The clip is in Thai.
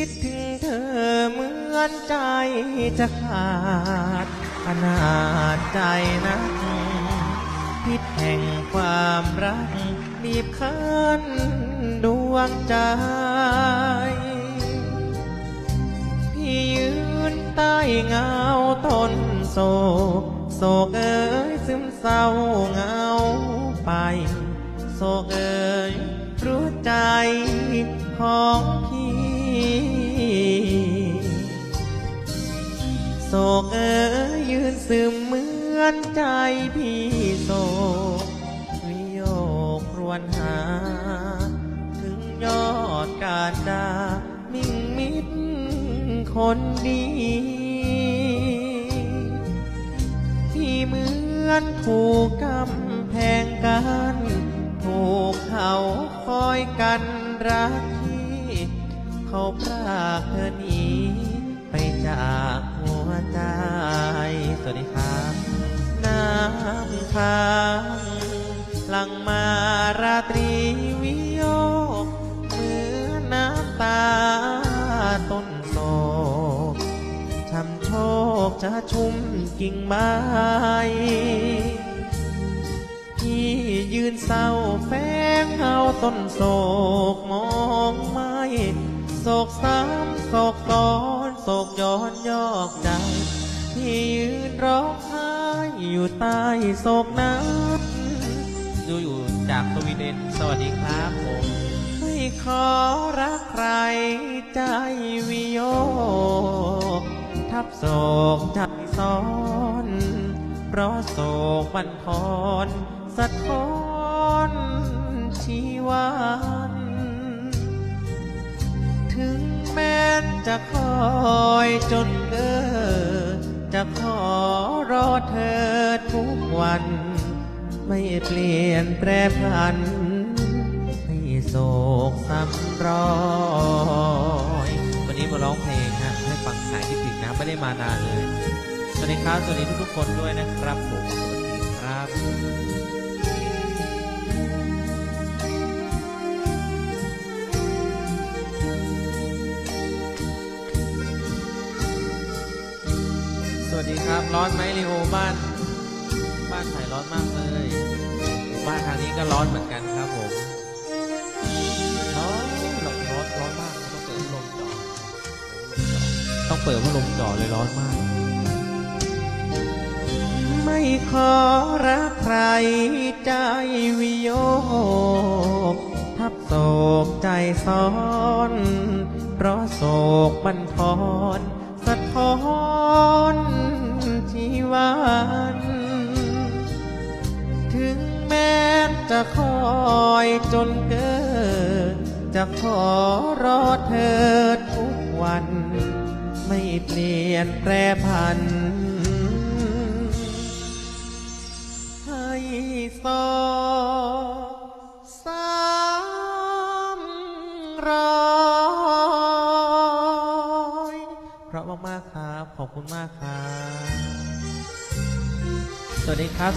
คิดถึงเธอเหมือนใจจะขาดอนาจใจนักพิษแห่งความรักบีบคั้นดวงใจ พี่ยืนใต้เงาต้นโศกโศกเอ้ยซึมเศร้าเงาไปโศกเอ้ยรู้ใจของพี่ โศกเอ๋ยยืนซึมเหมือนใจพี่โศกวิโยกรวนหา ถึงยอดการดามิ่งมิดคนดี ที่เหมือนถูกกำแพงกันถูกเขาคอยกันรักที่ เขาพรากเธอหนีไปจาก ดีครับน้ำค้างหลังมาราตรีวิโยกเหมือนน้ำตาต้นโศกช้ำโชคจะชุ่มกิ่งไม้พี่ยืนเศร้าแฝงเฮาต้นโศกมองไม่โศกซ้ำโศกซ้อนโศกย้อนยอกใจพี่ ร้องไห้อยู่ใต้โศกนั้นดูอยู่จากสวีเดนสวัสดีครับผมไม่ขอรักใครใจวิโยกทับโศกใจซ้อน เพราะโศกบันทอนสะท้อนชีวันถึงแม้นจะคอยจนเกิดจะขอร อเธอทุกวัน ไม่เปลี่ยนแปรผันให้โศกซ้ำรอยวันนี้มาร้องเพลงฮะให้ฟังหายคิดถึงนะไม่ได้มานานเลย สวัสดีครับ สวัสดีทุกๆคนด้วยนะครับผมสวัสดีครับ วัสดีครับ ร้อนไหมลีโอบ้าน บ้านไผ่ร้อนมากเลย บ้านทางนี้ก็ร้อนเหมือนกันครับผมร้อนร้อนร้อนร้อนมากต้องเปิดพัดลมจ่อต้องเปิดพัดลมจ่อเลยร้อนมาก ไม่ขอรักใครใจวิโยกทับโศกใจซ้อนเพราะโศกบันทอน แม้จะคอยจนเกิดจะขอรอเธอทุกวัน ไม่เปลี่ยนแปรผัน ให้สองสามร้อยเพราะมากๆครับ ขอบคุณมากครับ สวัสดีครับ